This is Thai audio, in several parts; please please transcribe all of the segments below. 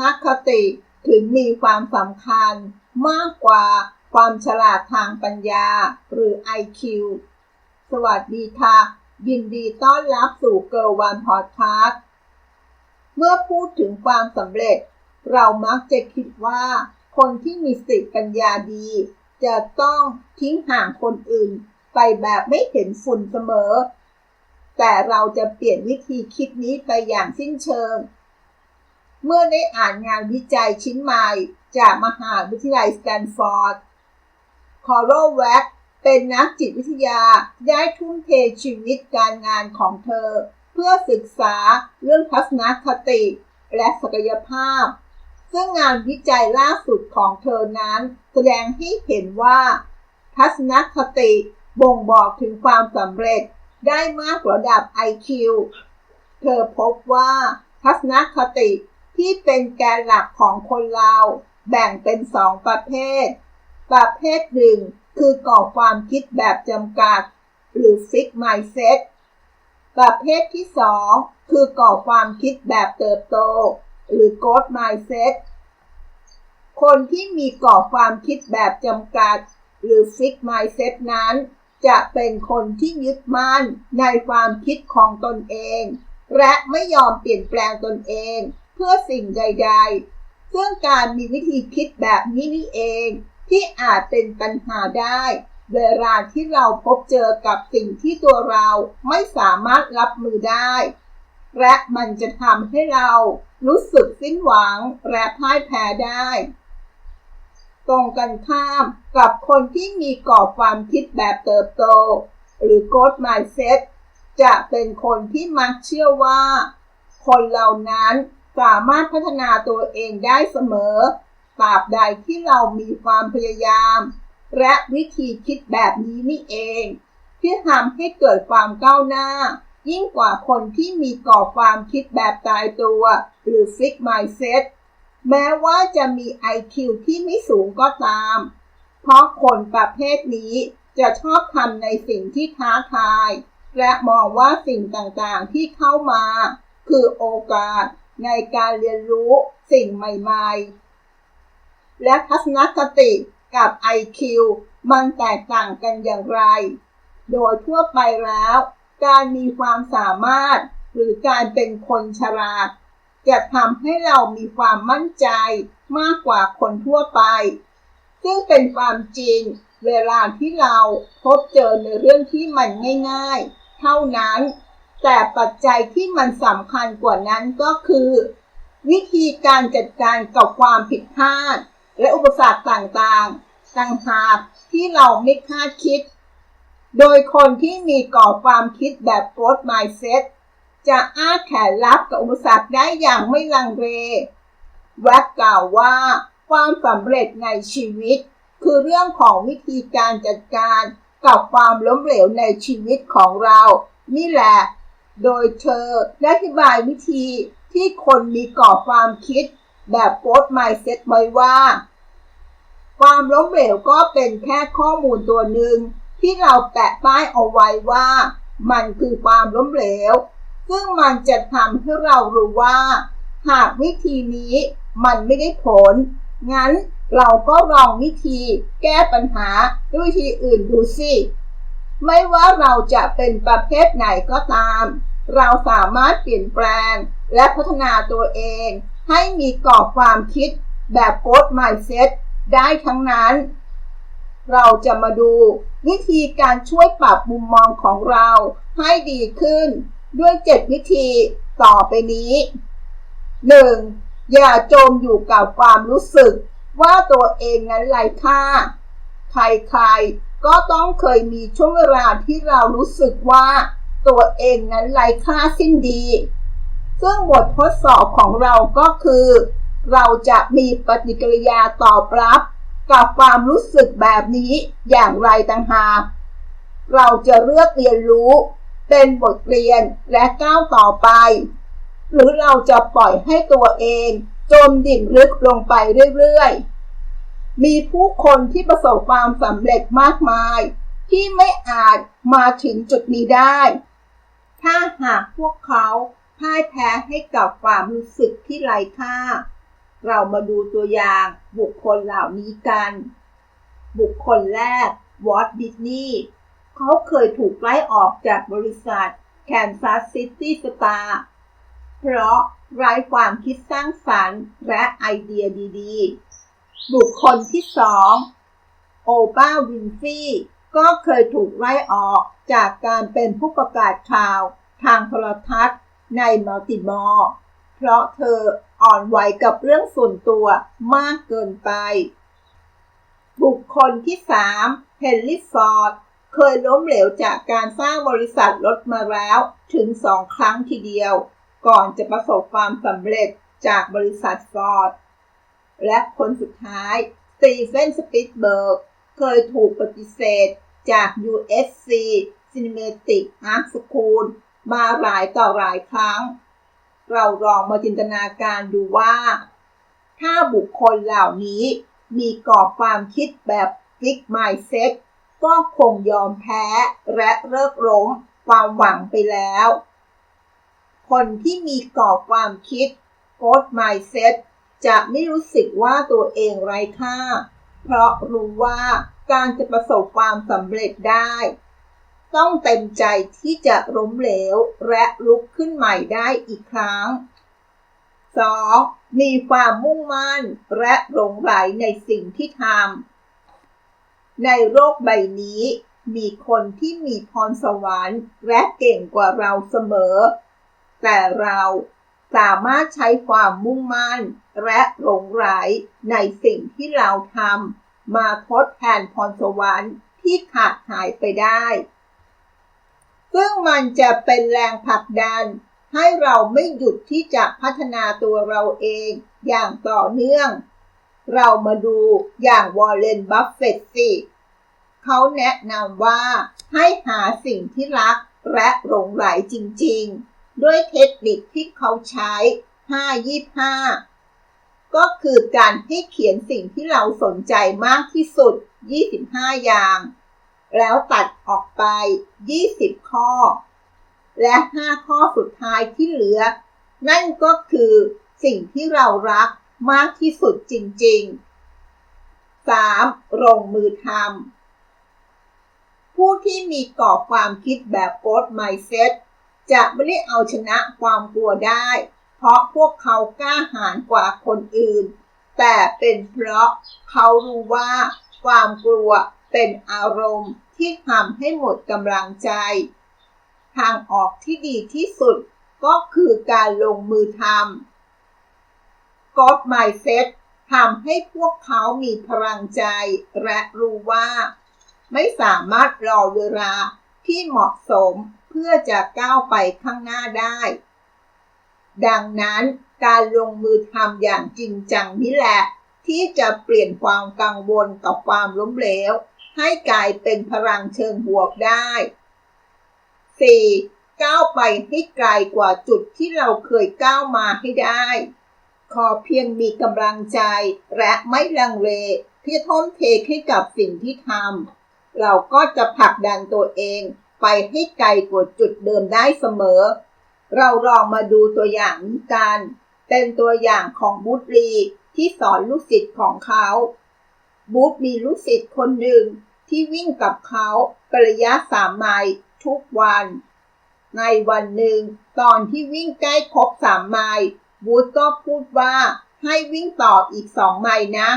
นคติถึงมีความสำคัญมากกว่าความฉลาดทางปัญญาหรือ IQ สวัสดีค่ะ ยินดีต้อนรับสู่เกิร์วันพอดคาสต์เมื่อพูดถึงความสำเร็จ เรามักจะคิดว่า คนที่มีสติปัญญาดี จะต้องทิ้งห่างคนอื่น ไปแบบไม่เห็นฝุ่นเสมอ แต่เราจะเปลี่ยนวิธีคิดนี้ไปอย่างสิ้นเชิง เมื่อได้อ่านงานวิจัยชิ้นใหม่ จากมหาวิทยาลัยสแตนฟอร์ด คอร์โรแว็กเป็นนักจิตวิทยาได้ทุ่มเทชีวิตการงานของเธอ เพื่อศึกษาเรื่องทัศนคติ และศักยภาพ ซึ่งงานวิจัยล่าสุดของเธอนั้น แสดงให้เห็นว่า ทัศนคติบ่งบอกถึงความสำเร็จได้มากระดับ IQ เธอพบว่าทัศนคติ ที่เป็นแกนหลักของคนเราแบ่งเป็นสองประเภท ประเภทหนึ่งคือก่อความคิดแบบจำกัด หรือ fixed mindset ประเภทที่สองคือก่อความคิดแบบเติบโต หรือ growth mindset คนที่มีก่อความคิดแบบจำกัด หรือ fixed mindset นั้น จะเป็นคนที่ยึดมั่นในความคิดของตนเอง และไม่ยอมเปลี่ยนแปลงตนเอง เพื่อสิ่งใด ๆ ซึ่งการมีวิธีคิดแบบนี้นี่เอง ที่อาจเป็นปัญหาได้ เวลาที่เราพบเจอกับสิ่งที่ตัวเราไม่สามารถรับมือได้ และมันจะทำให้เรารู้สึกสิ้นหวังและพ่ายแพ้ได้ตรงกันข้ามกับคนที่มีกรอบความคิดแบบเติบโต หรือ growth mindset จะเป็นคนที่มักเชื่อว่า คนเหล่านั้น สามารถพัฒนาตัวเองได้เสมอตราบใดที่เรามีความพยายาม และวิธีคิดแบบนี้นี่เอง ที่ทำให้เกิดความก้าวหน้า ยิ่งกว่าคนที่มีกรอบความคิดแบบตายตัว หรือ f i x mindset แม้ว่าจะมี IQ ที่ไม่สูงก็ตาม เพราะคนประเภทนี้จะชอบทำในสิ่งที่ท้าทาย และมองว่าสิ่งต่างๆที่เข้ามา คือโอกาส ในการเรียนรู้สิ่งใหม่ๆ และทัศนคติกับ IQ มันแตกต่างกันอย่างไร โดยทั่วไปแล้ว การมีความสามารถหรือการเป็นคนฉลาด จะทำให้เรามีความมั่นใจมากกว่าคนทั่วไป ซึ่งเป็นความจริงเวลาที่เราพบเจอในเรื่องที่มันง่าย ๆ เท่านั้น แต่ปัจจัยที่มันสำคัญกว่านั้นก็คือ วิธีการจัดการกับความผิดพลาด และอุปสรรคต่างๆ ต่างหากที่เราไม่คาดคิด โดยคนที่มีก่อความคิดแบบ growth mindset จะอ้าแขนรับกับอุปสรรคได้อย่างไม่ลังเล แวกกล่าวว่าความสำเร็จในชีวิต คือเรื่องของวิธีการจัดการกับความล้มเหลวในชีวิตของเรา นี่แหละ โดยเธอได้อธิบายวิธีที่คนมีกรอความคิดแบบโพสต์ไมเซ็ตไว้ว่า ความล้มเหลวก็เป็นแค่ข้อมูลตัวหนึ่งที่เราแปะป้ายเอาไว้ว่า มันคือความล้มเหลว ซึ่งมันจะทำให้เรารู้ว่า หากวิธีนี้มันไม่ได้ผล งั้นเราก็ลองวิธีแก้ปัญหาด้วยวิธีอื่นดูสิ ไม่ว่าเราจะเป็นประเภทไหนก็ตาม เราสามารถเปลี่ยนแปลงและพัฒนาตัวเอง ให้มีกรอบความคิดแบบโค้ดไมเซ็ตได้ทั้งนั้น เราจะมาดูวิธีการช่วยปรับมุมมองของเราให้ดีขึ้น ด้วย 7 วิธีต่อไปนี้ 1. อย่าจมอยู่กับความรู้สึกว่าตัวเองนั้นไร้ค่า ใครๆ ก็ต้องเคยมีช่วงเวลาที่เรารู้สึกว่า ตัวเองนั้นไร้ค่าสิ้นดี ซึ่งบททดสอบของเราก็คือ เราจะมีปฏิกิริยาตอบรับกับความรู้สึกแบบนี้อย่างไรต่างหาก เราจะเลือกเรียนรู้ เป็นบทเรียนและก้าวต่อไป หรือเราจะปล่อยให้ตัวเองจมดิ่งลึกลงไปเรื่อยๆ มีผู้คนที่ประสบความสำเร็จมากมาย ที่ไม่อาจมาถึงจุดนี้ได้ ถ้าหากพวกเขาพ่ายแพ้ให้กับความรู้สึกที่ไร้ค่า เรามาดูตัวอย่างบุคคลเหล่านี้กัน บุคคลแรกวอตดิสนีย์เขาเคยถูกไล่ออกจากบริษัทแคนซัสซิตี้สตาร์เพราะไร้ความคิดสร้างสรรค์และไอเดียดี ๆ บุคคลที่สองโอปาวินฟี่ ก็เคยถูกไล่ออกจากการเป็นผู้ประกาศข่าวทางโทรทัศน์ในมัลติมอร์ เพราะเธออ่อนไหวกับเรื่องส่วนตัวมากเกินไป บุคคลที่3เฮนรี่ฟอร์ดเคยล้มเหลวจากการสร้างบริษัทรถมาแล้วถึงสองครั้งทีเดียว ก่อนจะประสบความสำเร็จจากบริษัทฟอร์ด และคนสุดท้ายสตีเฟนสปิตเบิร์กเคยถูกปฏิเสธ จาก USC Cinematic Art School มาหลายต่อหลายครั้ง เราลองมาจินตนาการดูว่า ถ้าบุคคลเหล่านี้มีกรอบความคิดแบบ Fix Mindset ก็คงยอมแพ้และเลิกล้มความหวังไปแล้ว คนที่มีกรอบความคิด Goat Mindset จะไม่รู้สึกว่าตัวเองไร้ค่า เพราะรู้ว่า การจะประสบความสำเร็จได้ ต้องเต็มใจที่จะล้มเหลวและลุกขึ้นใหม่ได้อีกครั้ง 2. มีความมุ่งมั่นและหลงไหลในสิ่งที่ทำ ในโลกใบนี้ มีคนที่มีพรสวรรค์และเก่งกว่าเราเสมอ แต่เราสามารถใช้ความมุ่งมั่นและหลงไหลในสิ่งที่เราทำ มาทดแทนพรสวรรค์ที่ขาดหายไปได้ ซึ่งมันจะเป็นแรงผลักดัน ให้เราไม่หยุดที่จะพัฒนาตัวเราเองอย่างต่อเนื่อง เรามาดูอย่างวอลเลนบัฟเฟตสิเขาแนะนำว่าให้หาสิ่งที่รักและหลงไหลจริงๆ ด้วยเทคนิคที่เขาใช้ 525 ก็คือการให้เขียนสิ่งที่เราสนใจมากที่สุด 25 อย่าง แล้วตัดออกไป 20 ข้อ และ 5 ข้อสุดท้ายที่เหลือ นั่นก็คือสิ่งที่เรารักมากที่สุดจริง ๆ 3. ลงมือทำผู้ที่มีกรอบความคิดแบบโ o ดไมเซ็ตจะไม่ได้เอาชนะความกลัวได้ เพราะพวกเขากล้าหาญกว่าคนอื่น แต่เป็นเพราะเขารู้ว่าความกลัวเป็นอารมณ์ที่ทำให้หมดกำลังใจ ทางออกที่ดีที่สุดก็คือการลงมือทำ God Mindset ทำให้พวกเขามีพลังใจ และรู้ว่า ไม่สามารถรอเวลาที่เหมาะสมเพื่อจะก้าวไปข้างหน้าได้ ดังนั้นการลงมือทำอย่างจริงจังนี่แหละ ที่จะเปลี่ยนความกังวลกับความล้มเหลว ให้กลายเป็นพลังเชิงบวกได้ 4. ก้าวไปให้ไกลกว่าจุดที่เราเคยก้าวมาให้ได้ ขอเพียงมีกำลังใจ และไม่ลังเลที่ทุ่มเทให้กับสิ่งที่ทำเราก็จะผลักดันตัวเองไปให้ไกลกว่าจุดเดิมได้เสมอ เราลองมาดูตัวอย่างนี้กัน เป็นตัวอย่างของบูตรีที่สอนลูกศิษย์ของเขาบูตมีลูกศิษย์คนหนึ่งที่วิ่งกับเขาระยะสามไมล์ทุกวัน ในวันหนึ่ง ตอนที่วิ่งใกล้ครบสามไมล์บูธก็พูดว่าให้วิ่งต่ออีกสองไมล์นะ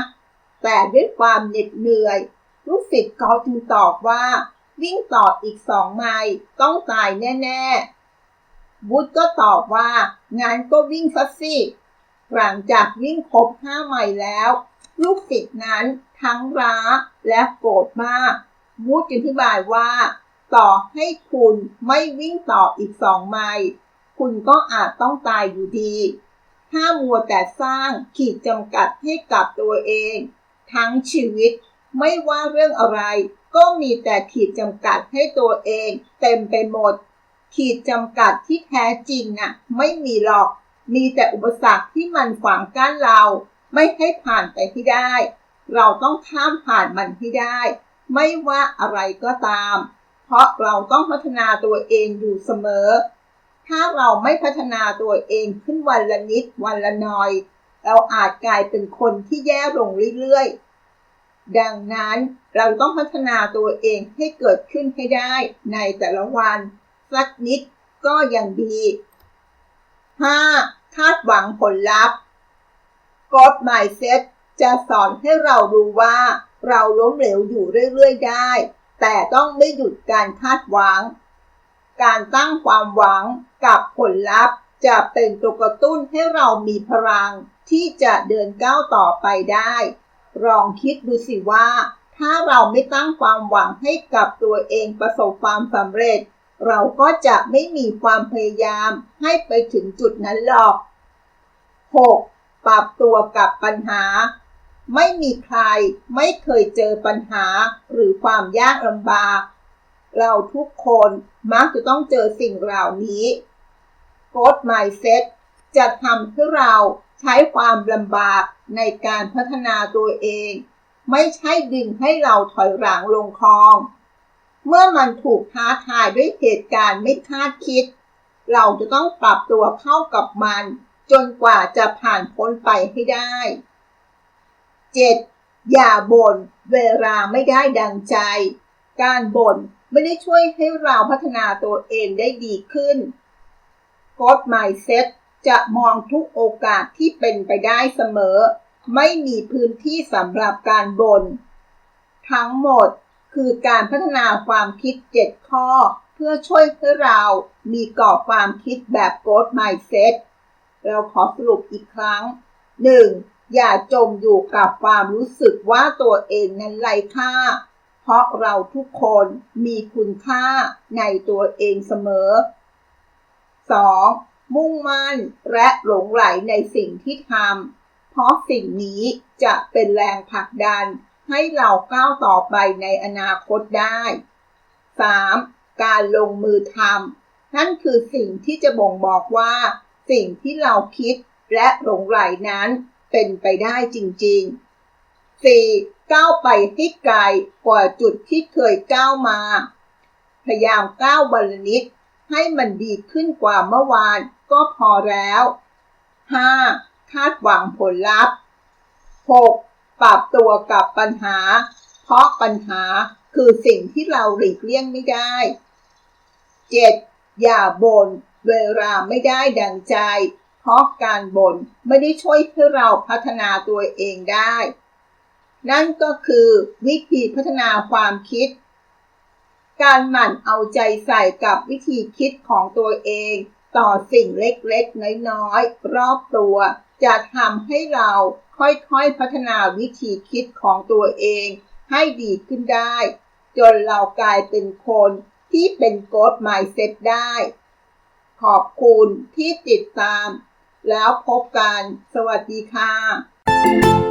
แต่ด้วยความเหน็ดเหนื่อย ลูกศิษย์เขาจึงตอบว่า วิ่งต่ออีกสองไมล์ต้องตายแน่ ๆ บูธก็ตอบว่า งานก็วิ่งซัสิหลังจากวิ่งครบห้าไมล์แล้ว ลูกศิษย์นั้นทั้งร้าและโกรธมากบูธอธิบายว่า ต่อให้คุณไม่วิ่งต่ออีกสองไมล์คุณก็อาจต้องตายอยู่ดี ถ้ามัวแต่สร้างขีดจำกัดให้กับตัวเอง ทั้งชีวิตไม่ว่าเรื่องอะไร ก็มีแต่ขีดจำกัดให้ตัวเอง เต็มไปหมด ขีดจำกัดที่แท้จริงน่ะไม่มีหรอก มีแต่อุปสรรคที่มันขวางกั้นเรา ไม่ให้ผ่านไปที่ได้ เราต้องข้ามผ่านมันให้ได้ ไม่ว่าอะไรก็ตาม เพราะเราต้องพัฒนาตัวเองอยู่เสมอ ถ้าเราไม่พัฒนาตัวเองขึ้นวันละนิดวันละหน่อย เราอาจกลายเป็นคนที่แย่ลงเรื่อยๆ ดังนั้นเราต้องพัฒนาตัวเองให้เกิดขึ้นให้ได้ในแต่ละวัน สักนิดก็ยังดี 5. คาดหวังผลลัพธ์ God Mindset จะสอนให้เรารู้ว่า เราล้มเหลวอยู่เรื่อย ๆ ได้ แต่ต้องไม่หยุดการคาดหวัง การตั้งความหวังกับผลลัพธ์จะเป็นตัวกระตุ้นให้เรามีพลังที่จะเดินก้าวต่อไปได้ ลองคิดดูสิว่า ถ้าเราไม่ตั้งความหวังให้กับตัวเองประสบความสำเร็จ เราก็จะไม่มีความพยายามให้ไปถึงจุดนั้นหรอก 6. ปรับตัวกับปัญหา ไม่มีใครไม่เคยเจอปัญหาหรือความยากลำบาก เราทุกคนมักจะต้องเจอสิ่งเหล่านี้ Growth Mindset จะทำให้เราใช้ความลำบากในการพัฒนาตัวเอง ไม่ใช่ดึงให้เราถอยหลังลงคลอง เมื่อมันถูกท้าทายด้วยเหตุการณ์ไม่คาดคิด เราจะต้องปรับตัวเข้ากับมัน จนกว่าจะผ่านพ้นไปให้ได้ 7. อย่าบ่นเวลาไม่ได้ดังใจ การบ่นไม่ได้ช่วยให้เราพัฒนาตัวเองได้ดีขึ้น Growth Mindset จะมองทุกโอกาสที่เป็นไปได้เสมอ ไม่มีพื้นที่สำหรับการบน่นทั้งหมด คือการพัฒนาความคิด 7 ข้อ เพื่อช่วยให้เรามีกรอบความคิดแบบ Growth Mindset เราขอสรุปอีกครั้ง 1. อย่าจมอยู่กับความรู้สึกว่าตัวเองนั้นไร้ค่า เพราะเราทุกคนมีคุณค่าในตัวเองเสมอ 2. มุ่งมั่นและหลงไหลในสิ่งที่ทำเพราะสิ่งนี้จะเป็นแรงผลักดัน ให้เราก้าวต่อไปในอนาคตได้ 3. การลงมือทำนั่นคือสิ่งที่จะบ่งบอกว่า สิ่งที่เราคิดและหลงไหลนั้นเป็นไปได้จริง ๆ 4. ก้าวไปให้ไกลกว่าจุดที่เคยก้าวมา พยายามก้าววันละนิดให้มันดีขึ้นกว่าเมื่อวานก็พอแล้ว 5. คาดหวังผลลัพธ์ 6. ปรับตัวกับปัญหา เพราะปัญหาคือสิ่งที่เราหลีกเลี่ยงไม่ได้ 7. อย่าบ่นเวลาไม่ได้ดังใจ เพราะการบ่นไม่ได้ช่วยให้เราพัฒนาตัวเองได้ นั่นก็คือวิธีพัฒนาความคิด การหมั่นเอาใจใส่กับวิธีคิดของตัวเอง ต่อสิ่งเล็กๆ น้อยๆ รอบตัวจะทำให้เรา ค่อยๆพัฒนาวิธีคิดของตัวเอง ให้ดีขึ้นได้ จนเรากลายเป็นคนที่เป็นโกดไมเซ็ตได้ ขอบคุณที่ติดตาม แล้วพบกัน สวัสดีค่ะ